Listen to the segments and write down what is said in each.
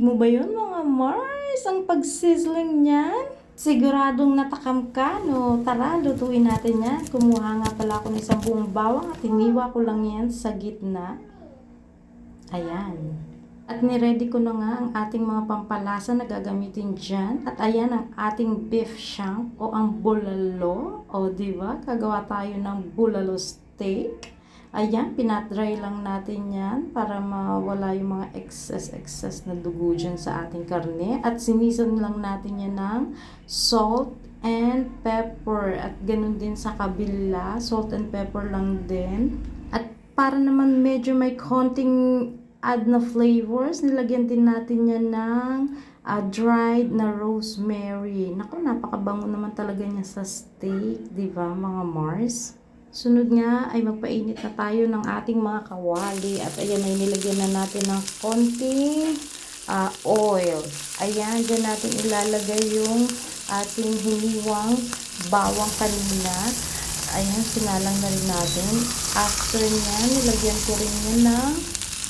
mo ba yun mga Mars? Ang pagsizzling niyan? Siguradong natakam ka, no? Tara, lutuin natin yan. Kumuha nga pala ako ng isang buong bawang at iniwa ko lang yan sa gitna. Ayan. At niready ko na nga ang ating mga pampalasa na gagamitin dyan. At ayan ang ating beef shank o ang bulalo. O di ba? Kagawa tayo ng bulalo steak. Ayan, pinatry lang natin yan para mawala yung mga excess-excess na dugo dyan sa ating karne. At sinisan lang natin yan ng salt and pepper. At ganun din sa kabila, salt and pepper lang din. At para naman medyo may konting add na flavors, nilagyan din natin yan ng ah, dried na rosemary. Naku, napakabango naman talaga niya sa steak, di ba mga Mars? Sunod nga ay magpainit na tayo ng ating mga kawali. At ayan ay nilagyan na natin ng konting ah, oil. Ayan, dyan natin ilalagay yung ating hiniwang bawang kanina. Ayan, sinalang na rin natin. After nyan, nilagyan ko rin yan ng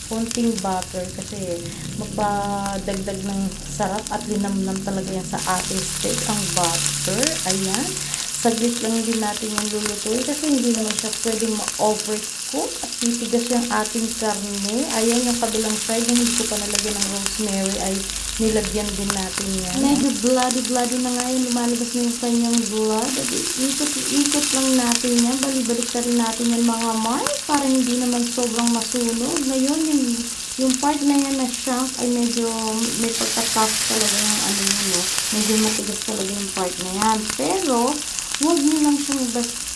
konting butter kasi magpadagdag ng sarap at linamnam talaga yan sa ating steak ang butter. Ayan. Saglit lang din natin yung lulutuin kasi hindi naman siya pwedeng ma-overcook at titigas yung ating karne. Ayan yung kabilang side, yung hindi ko pa nalagyan ng rosemary ay nilagyan din natin yan. Medyo bloody-bloody na nga yun, lumalabas na yung kanyang blood. Ikot-ikot lang natin yan, balibalik na rin natin yan mga Mars para hindi naman sobrang masunog. Ngayon, yung, yung part na yan na shank ay medyo may pagka-tough talaga yung ano yun? Medyo matigas talaga yung part na yan. Pero, huwag niyo lang siyang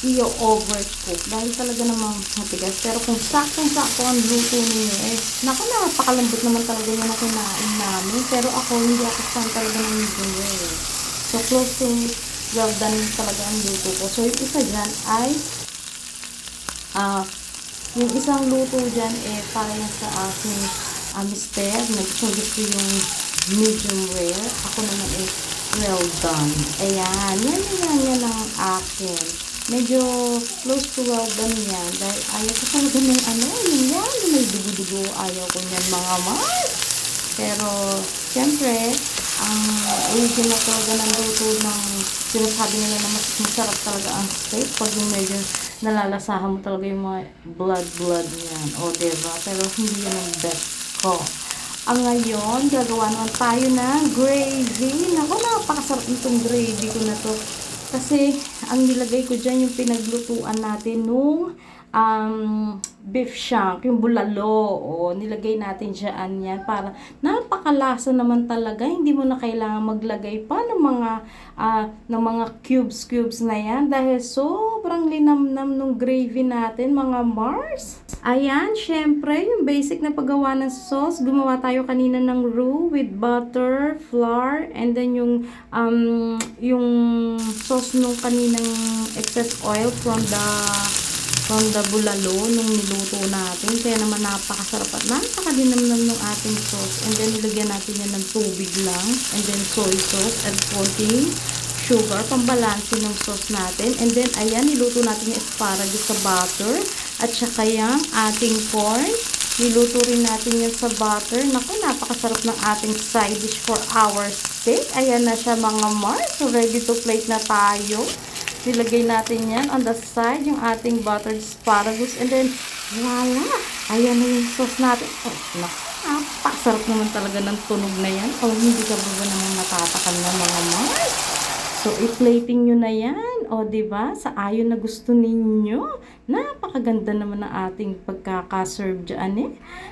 i-overcook dahil talaga namang matigas. Pero kung saktong-sakto ang luto niyo, eh, naku, napakalambot naman talaga yun na kinain namin. Pero ako, hindi ako fan talaga ng medium rare. So, close to well done talaga ang luto ko. So, yung isa dyan ay ah yung isang luto dyan, eh, para yan sa aking uh, mister. Nag-gusto yung medium rare. Ako naman eh, well done. Ayan. Yan, yan, yan ang akin. Medyo close to well done yan. Dahil ayaw ko talaga ng ano, yung yan, may dugo-dugo. Ayaw ko yan mga mas. Pero, siyempre, ang original talaga ng luto ng sinasabi nila na mas masarap talaga ang steak pag yung medyo nalalasahan mo talaga yung mga blood-blood niyan. O, diba? Pero hindi yan ang best ko. Ang ngayon, gagawa naman tayo ng gravy. Naku, napakasarap nitong gravy ko na to. Kasi, ang nilagay ko dyan yung pinaglutuan natin nung um, beef shank, yung bulalo. O, nilagay natin dyan yan para napakalasa naman talaga. Hindi mo na kailangan maglagay pa ng mga, ah, ng mga cubes-cubes na yan. Dahil sobrang linamnam nung gravy natin, mga Mars. Ayan, syempre, yung basic na paggawa ng sauce. Gumawa tayo kanina ng roux with butter, flour, and then yung, um, yung sauce nung kaninang excess oil from the from the bulalo nung niluto natin. Kaya naman napakasarap at napakadinamnam ng ating sauce. And then nilagyan natin yan ng tubig lang. And then soy sauce and konting sugar. Pambalansin ng sauce natin. And then ayan, niluto natin yung asparagus sa butter. At saka yung ating corn. Niluto rin natin yan sa butter. Naku, napakasarap ng ating side dish for our steak. Ayan na siya mga Mars. So ready to plate na tayo. Nilagay natin yan on the side, yung ating buttered asparagus. And then, voila! Ayan na yung sauce natin. Oh, napakasarap naman talaga ng tunog na yan. O, hindi ka ba ba naman matatakan ng mga Mars? So, i-plating nyo na yan. O, di ba Sa ayon na gusto ninyo. Napakaganda naman ng ating pagkakaserve dyan eh.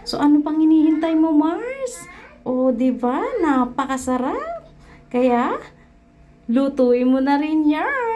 So, ano pang hinihintay mo, Mars? O, di ba Napakasarap. Kaya, lutuin mo na rin yan.